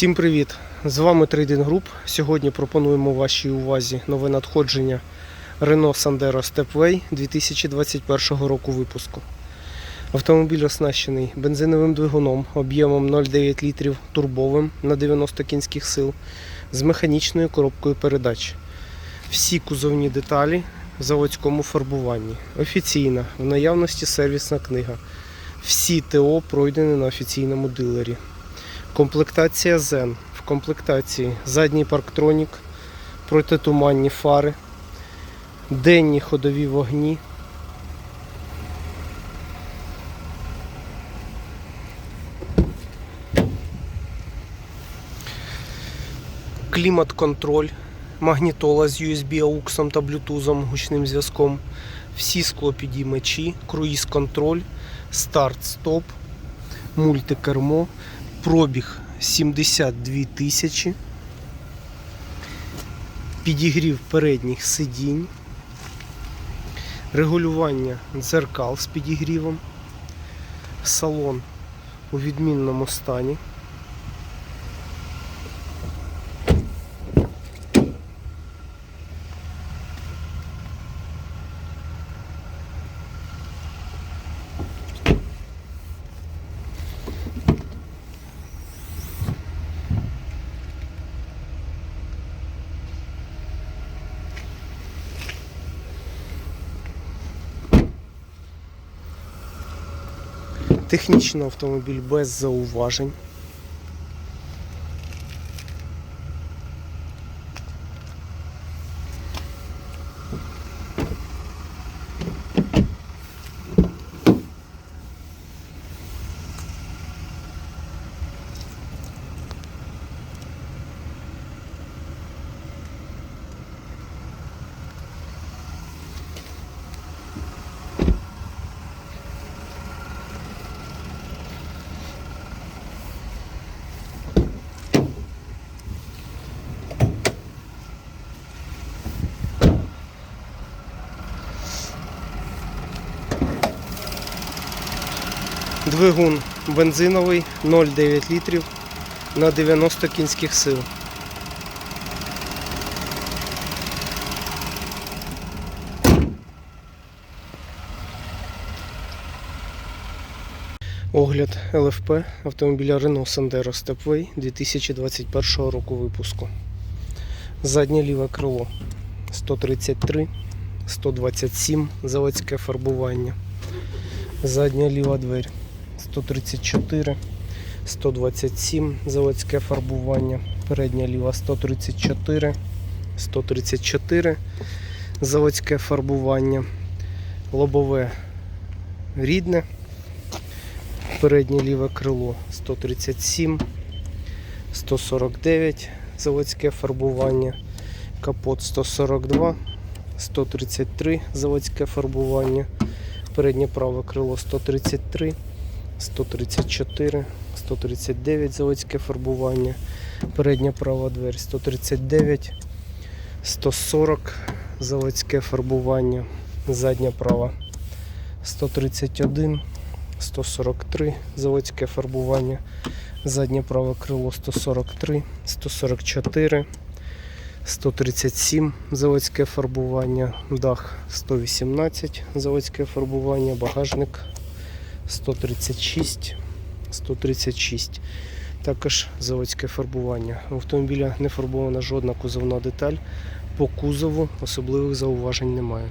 Всім привіт! З вами Trading Group. Сьогодні пропонуємо вашій увазі нове надходження Renault Sandero Stepway 2021 року випуску. Автомобіль оснащений бензиновим двигуном об'ємом 0,9 літрів турбовим на 90 кінських сил з механічною коробкою передач. Всі кузовні деталі в заводському фарбуванні. Офіційна, в наявності сервісна книга. Всі ТО пройдені на офіційному дилері. Комплектація Zen. В комплектації задній парктронік, протитуманні фари, денні ходові вогні. Клімат-контроль, магнітола з USB AUX та Bluetooth гучним зв'язком, всі склопідіймачі, круїз-контроль, старт-стоп, мультикермо, пробіг 72 тисячі, підігрів передніх сидінь, регулювання дзеркал з підігрівом, салон у відмінному стані. Технічно автомобіль без зауважень. Двигун бензиновий 0,9 літрів на 90 кінських сил. Огляд ЛФП автомобіля Renault Sandero Stepway 2021 року випуску. Заднє ліве крило 133, 127 заводське фарбування. Задня ліва дверь 134, 127 заводське фарбування. Передня ліва 134, 134 заводське фарбування. Лобове рідне. Переднє ліве крило 137, 149 заводське фарбування. Капот 142, 133 заводське фарбування. Переднє праве крило 133, 134, 139 заводське фарбування. Передня права двері 139, 140 заводське фарбування. Задня права 131, 143 заводське фарбування. Заднє праве крило 143, 144. 137 заводське фарбування, дах 118 заводське фарбування, багажник 136, 136. Також заводське фарбування. У автомобіля не фарбована жодна кузовна деталь. По кузову особливих зауважень немає.